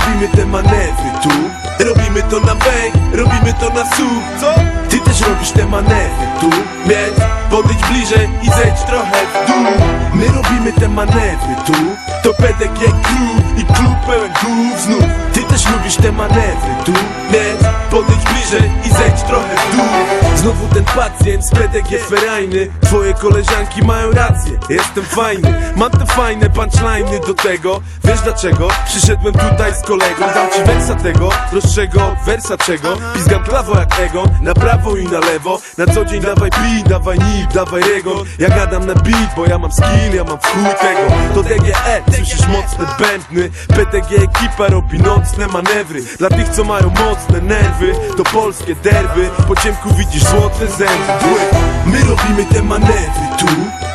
robimy te manewry tu. Robimy to na węch, robimy to na słuch Co? Ty też robisz te manewry tu. Więc podejdź bliżej i zejdź trochę w dół. My robimy te manewry tu. To PDG Crew i klub pełen głów znów. Ty też lubisz te manewry tu. Więc podejdź bliżej i zejdź trochę w dół Znowu ten pacjent z PDG ferajny. Twoje koleżanki mają rację, jestem fajny. Mam te fajne punchline'y do tego. Wiesz dlaczego? Przyszedłem tutaj z kolegą Dam ci wersa tego, prostszego wersa czego? Pizgam klawo jak Egon, na prawo i na lewo. Na co dzień dawaj beat, dawaj nip, dawaj regon. Ja gadam na beat, bo ja mam skill, ja mam w tego. To DGE, słyszysz mocne bębny. PTG ekipa robi nocne manewry. Dla tych co mają mocne nerwy To polskie derby, po ciemku widzisz złote zęby. My robimy te manewry tu.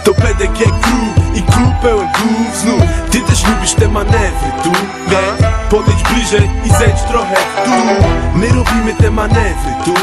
To PDG Crew i klub pełen głów znów. Ty też lubisz te manewry tu. Więc podejdź bliżej i zejdź trochę dół. My robimy te manewry tu.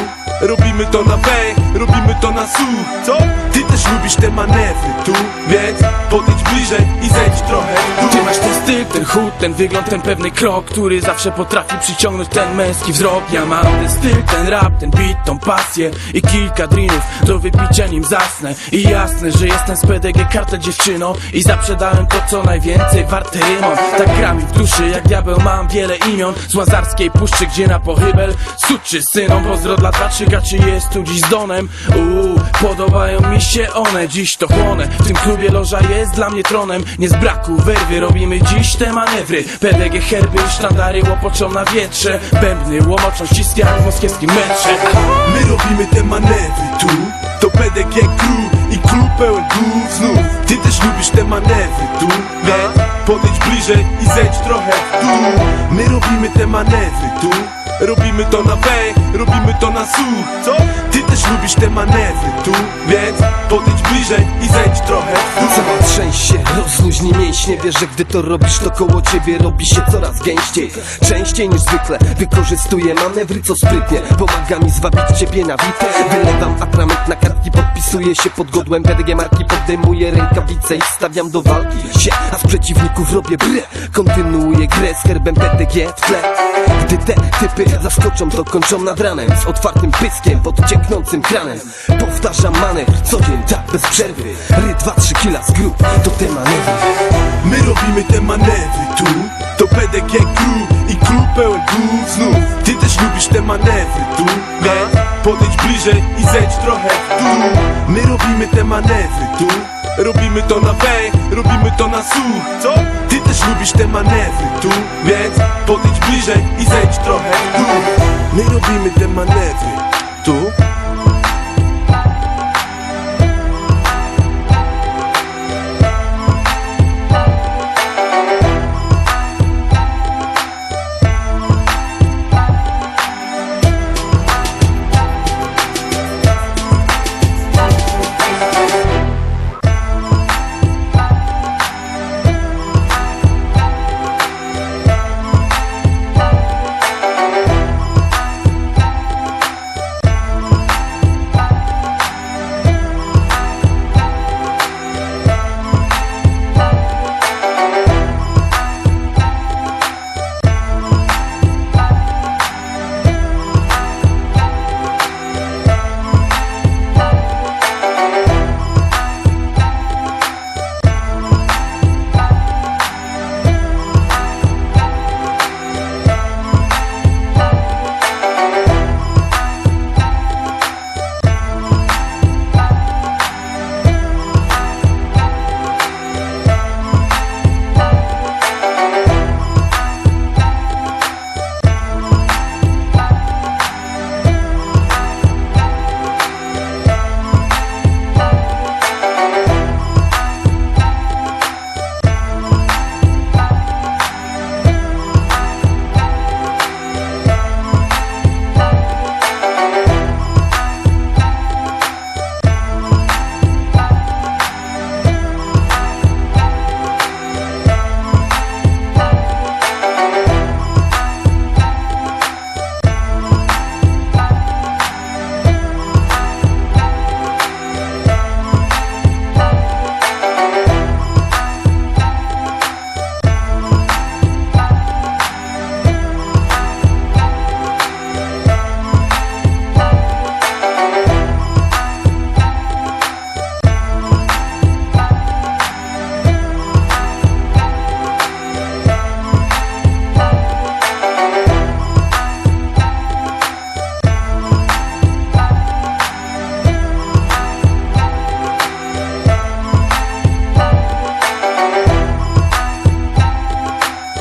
Robimy to na węch, robimy to na słuch Co? Ty też lubisz te manewry tu? Więc podejdź bliżej i zejdź trochę dół. Ty masz ten styl, ten chód, ten wygląd, ten pewny krok Który zawsze potrafi przyciągnąć ten męski wzrok? Ja mam ten styl, ten rap, ten beat, tą pasję I kilka drinów, do wypicia nim zasnę. I jasne, że jestem z PDG kartę dziewczyną I zaprzedałem to co najwięcej warte rymą Tak gra mi w duszy, jak diabeł mam wiele imion. Z łazarskiej puszczy, gdzie na pochybel Suczy synom, pozdro dla dlaczego czy jest tu dziś z Donem? Uuu, podobają mi się one, dziś to chłonę. W tym klubie loża jest dla mnie tronem. Nie z braku werwy robimy dziś te manewry. PDG herby i sztandary łopoczą na wietrze. Bębny łomoczą ściskają w moskiewskim metrze. My robimy te manewry tu. To PDG Crew i klub pełen głów znów. Ty też lubisz te manewry tu. Więc podejdź bliżej i zejdź trochę w dół. My robimy te manewry tu. Robimy to na węch, robimy to na słuch Co? Też lubisz te manewry. Tu Więc podejdź bliżej i zejdź trochę Cała trzęś się, rozluźnij mięśnie Wiesz, że gdy to robisz, to koło ciebie robi się coraz gęściej. Częściej niż zwykle wykorzystuję manewry, co sprytnie. Pomaga mi zwabić ciebie na witę Wylewam atrament na kartki, podpisuję się pod godłem. PDG marki, podejmuję rękawice i stawiam do walki. Się A z przeciwników robię brę. Kontynuuję grę z herbem PDG w tle gdy te typy zaskoczą, to kończą nad ranem. Z otwartym pyskiem, pod cieknącym kranem. Powtarzam manewr, co dzień, tak, bez przerwy. Ry, dwa, trzy kila z grup, to te manewry. My robimy te manewry tu. To PDG Crew i klub pełen głów znów. Ty też lubisz te manewry tu. Więc podejdź bliżej i zejdź trochę w dół. My robimy te manewry tu. Robimy to na węch, robimy to na słuch. Co? Też lubisz te manewry. Tu Więc podejdź bliżej i zejdź trochę dół. My robimy te manewry. Tu